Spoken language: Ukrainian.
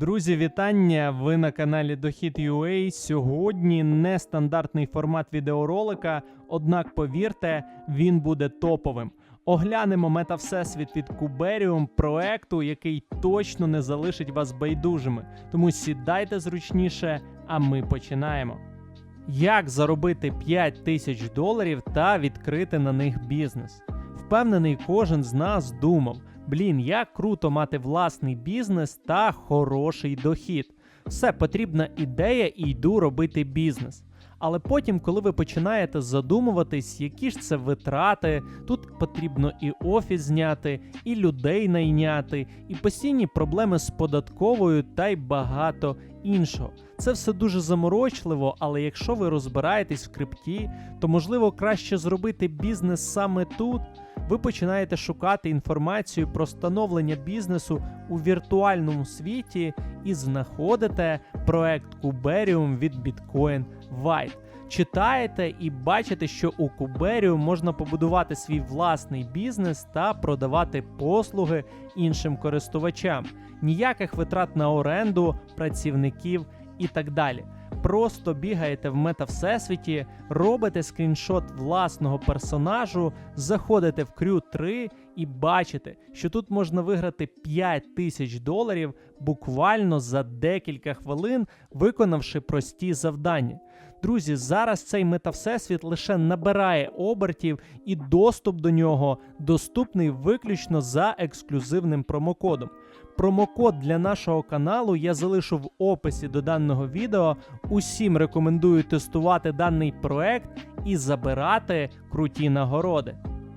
Друзі, вітання! Ви на каналі Дохід.ua. Сьогодні нестандартний формат відеоролика, однак повірте, він буде топовим. Оглянемо мета Всесвіт від Куберіум, проекту, який точно не залишить вас байдужими. Тому сідайте зручніше, а ми починаємо. Як заробити 5 тисяч доларів та відкрити на них бізнес? Впевнений, кожен з нас думав: блін, як круто мати власний бізнес та хороший дохід. Все потрібна ідея і йду робити бізнес. Але потім, коли ви починаєте задумуватись, які ж це витрати, тут потрібно і офіс зняти, і людей найняти, і постійні проблеми з податковою та й багато іншого. Це все дуже заморочливо, але якщо ви розбираєтесь в крипті, то можливо краще зробити бізнес саме тут. Ви починаєте шукати інформацію про становлення бізнесу у віртуальному світі і знаходите проект Kuberium від Bitcoin White. Читаєте і бачите, що у Kuberium можна побудувати свій власний бізнес та продавати послуги іншим користувачам. Ніяких витрат на оренду, працівників і так далі. Просто бігаєте в мета всесвіті, робите скріншот власного персонажу, заходите в Крю 3 і бачите, що тут можна виграти 5 тисяч доларів буквально за декілька хвилин, виконавши прості завдання. Друзі, зараз цей метавсесвіт лише набирає обертів, і доступ до нього доступний виключно за ексклюзивним промокодом. Промокод для нашого каналу я залишу в описі до даного відео. Усім рекомендую тестувати даний проект і забирати круті нагороди.